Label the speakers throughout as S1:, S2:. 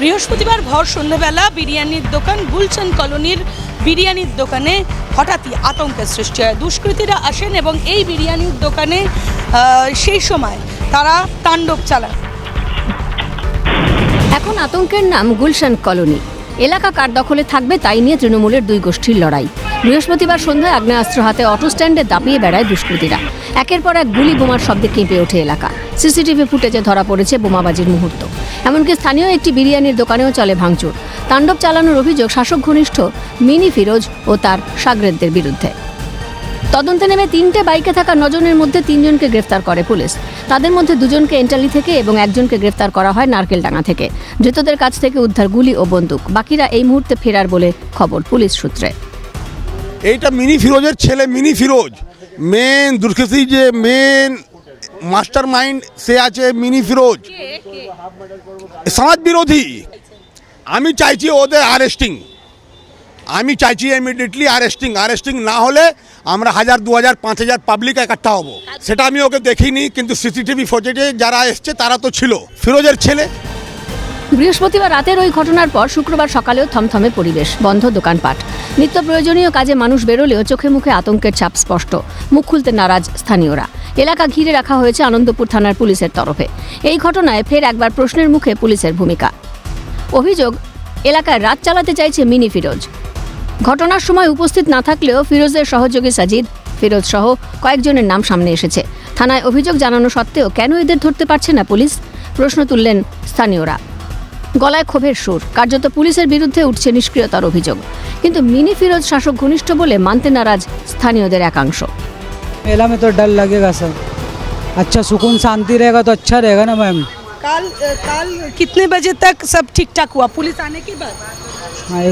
S1: বৃহস্পতিবার ভর সন্ধ্যেবেলা বিরিয়ানির দোকান গুলশান কলোনির বিরিয়ানির দোকানে হঠাৎই আতঙ্কের সৃষ্টি হয়। দুষ্কৃতীরা আসেন এবং এই বিরিয়ানির দোকানে সেই সময় তারা তাণ্ডব চালান।
S2: এখন আতঙ্কের নাম গুলশান কলোনি। এলাকা কার দখলে থাকবে তাই নিয়ে তৃণমূলের দুই গোষ্ঠীর লড়াই। বৃহস্পতিবার সন্ধ্যায় আগ্নেয়াস্ত্র হাতে অটো স্ট্যান্ডে দাপিয়ে বেড়ায় দুষ্কৃতীরা। একের পর এক গুলি বোমার শব্দে কেঁপে ওঠে এলাকা। সিসিটিভি ফুটেজে ধরা পড়েছে বোমাবাজির মুহূর্ত। এমনকি স্থানীয় একটি বিরিয়ানির দোকানেও চলে ভাঙচুর। তাণ্ডব চালানোর অভিযোগ শাসক ঘনিষ্ঠ মিনি ফিরোজ ও তার সাগরেদদের বিরুদ্ধে। তদন্তে নেমে তিনটে বাইকে থাকা নজনের মধ্যে তিনজনকে গ্রেফতার করে পুলিশ। তাদের মধ্যে দুজনকে এন্টালি থেকে এবং একজনকে গ্রেফতার করা হয় নারকেলডাঙ্গা থেকে। ধৃতদের কাছ থেকে উদ্ধার গুলি ও বন্দুক। বাকিরা এই মুহূর্তে ফেরার বলে খবর পুলিশ সূত্রে।
S3: এইটা মিনি ফিরোজের ছেলে মিনি ফিরোজ। মেন দুর্গতি যে মেন মাস্টার মাইন্ড সে আছে মিনি ফিরোজ। সমাজ বিরোধী। আমি চাইছি ওদের আরেস্টিং আমি চাইছি ইমিডিয়েটলি আরেস্টিং আরেস্টিং না হলে আমরা হাজার দু হাজার পাঁচ হাজার পাবলিক একাট্টা হব। সেটা আমি ওকে দেখিনি কিন্তু সিসিটিভি ফুটেজে যারা এসছে তারা তো ছিল। ফিরোজের ছেলে।
S2: বৃহস্পতিবার রাতের ওই ঘটনার পর শুক্রবার সকালেও থমথমে পরিবেশ। বন্ধ দোকানপাট। নিত্য প্রয়োজনীয় কাজে মানুষ বেরোলেও চোখে মুখে আতঙ্কের ছাপ স্পষ্ট। মুখ খুলতে নারাজ স্থানীয়রা। এলাকা ঘিরে রাখা হয়েছে আনন্দপুর থানার পুলিশের তরফে। এই ঘটনায় ফের একবার প্রশ্নের মুখে পুলিশের ভূমিকা। অভিযোগ, এলাকায় রাত চালাতে চাইছে মিনি ফিরোজ। ঘটনার সময় উপস্থিত না থাকলেও ফিরোজের সহযোগী সাজিদ, ফিরোজ সহ কয়েকজনের নাম সামনে এসেছে। থানায় অভিযোগ জানানো সত্ত্বেও কেন এদের ধরতে পারছে না পুলিশ? প্রশ্ন তুললেন স্থানীয়রা। গলায় ক্ষোভের সুর। কার্যত পুলিশের বিরুদ্ধে উঠছে নিষ্ক্রিয়তার অভিযোগ। কিন্তু মিনি ফিরোজ শাসক ঘনিষ্ঠ বলে মানতে নারাজ স্থানীয়দের একাংশ
S4: मेला में तो डर लगेगा सर अच्छा सुकून शांति रहेगा तो अच्छा रहेगा ना मैम
S1: কাল কাল कितने बजे तक सब ठीक ठाक हुआ पुलिस आने के बाद
S4: हाँ,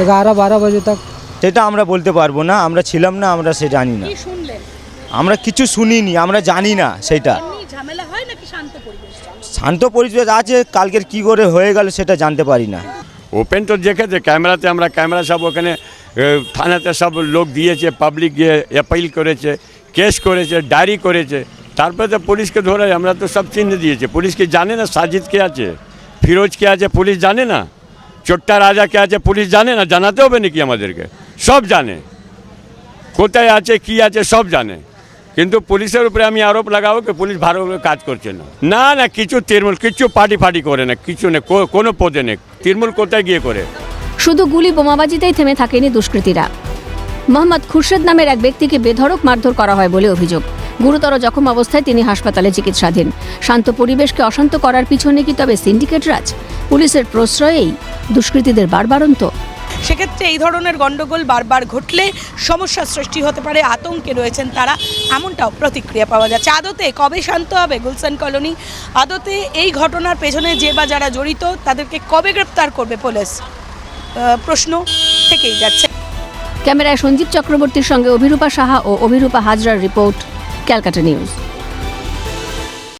S4: ग्यारह बारह बजे तक
S5: সেটা আমরা বলতে পারবো না আমরা ছিলাম না আমরা সে জানি না
S1: কি শুনলেন
S5: আমরা কিছু শুনিনি আমরা জানি না সেটা
S1: এমনি ঝামেলা হয় নাকি শান্ত পরিবেশ
S5: শান্ত পরিবেশ আছে কালকের কি করে হয়ে গেল সেটা জানতে পারি না
S6: ওপেন তো দেখেছে, ক্যামেরাতে আমরা, ক্যামেরা সব ওখানে থানাতে সব লোক দিয়েছে পাবলিক গিয়ে অ্যাপিল করেছে কেস করেছে ডায়েরি করেছে। তারপরে তো পুলিশকে ধরে, আমরা তো সব চিহ্ন দিয়েছে। পুলিশ কি জানে না সাজিদ কে আছে, ফিরোজ কে আছে, পুলিশ জানে না, চোট্টা রাজা কে আছে, পুলিশ জানে না, জানাতে হবে নাকি আমাদেরকে? সব জানে। কোথায় আছে, কি আছে, সব জানে। কিন্তু পুলিশের উপরে আমি আরোপ লাগাবো কি, পুলিশ ভালোভাবে কাজ করছে না। না না, কিছু তৃণমূল, কিছু পার্টি ফাটি করে না, কিছু নেই কোনো পদে নেই। তৃণমূল কোথায় গিয়ে করে?
S2: শুধু গুলি বোমাবাজিতেই থেমে থাকেনি দুষ্কৃতীরা। মোহাম্মদ খুরশেদ নামের এক ব্যক্তিকে বেধড়ক মারধর করা হয় বলে অভিযোগ। গুরুতর জখম অবস্থায় তিনি হাসপাতালে চিকিৎসাধীন। শান্ত পরিবেশকে অশান্ত করার পিছনে কি তবে সিন্ডিকেট রাজ? পুলিশের প্রশ্রয়েই দুষ্কৃতীদের বারবারন্ত
S1: সেক্ষেত্রে এই ধরনের গন্ডগোল বারবার ঘটলে সমস্যার সৃষ্টি হতে পারে, আতঙ্কে রয়েছেন তারা, এমনটাও প্রতিক্রিয়া পাওয়া যাচ্ছে। আদতে কবে শান্ত হবে গুলশান কলোনি? আদতে এই ঘটনার পেছনে যে বা যারা জড়িত, তাদেরকে কবে গ্রেপ্তার করবে পুলিশ? প্রশ্ন থেকেই যাচ্ছে।
S2: ক্যামেরায় সঞ্জীব চক্রবর্তীর সঙ্গে অভিরূপা সাহা ও অভিরূপা হাজরার রিপোর্ট, ক্যালকাটা নিউজ।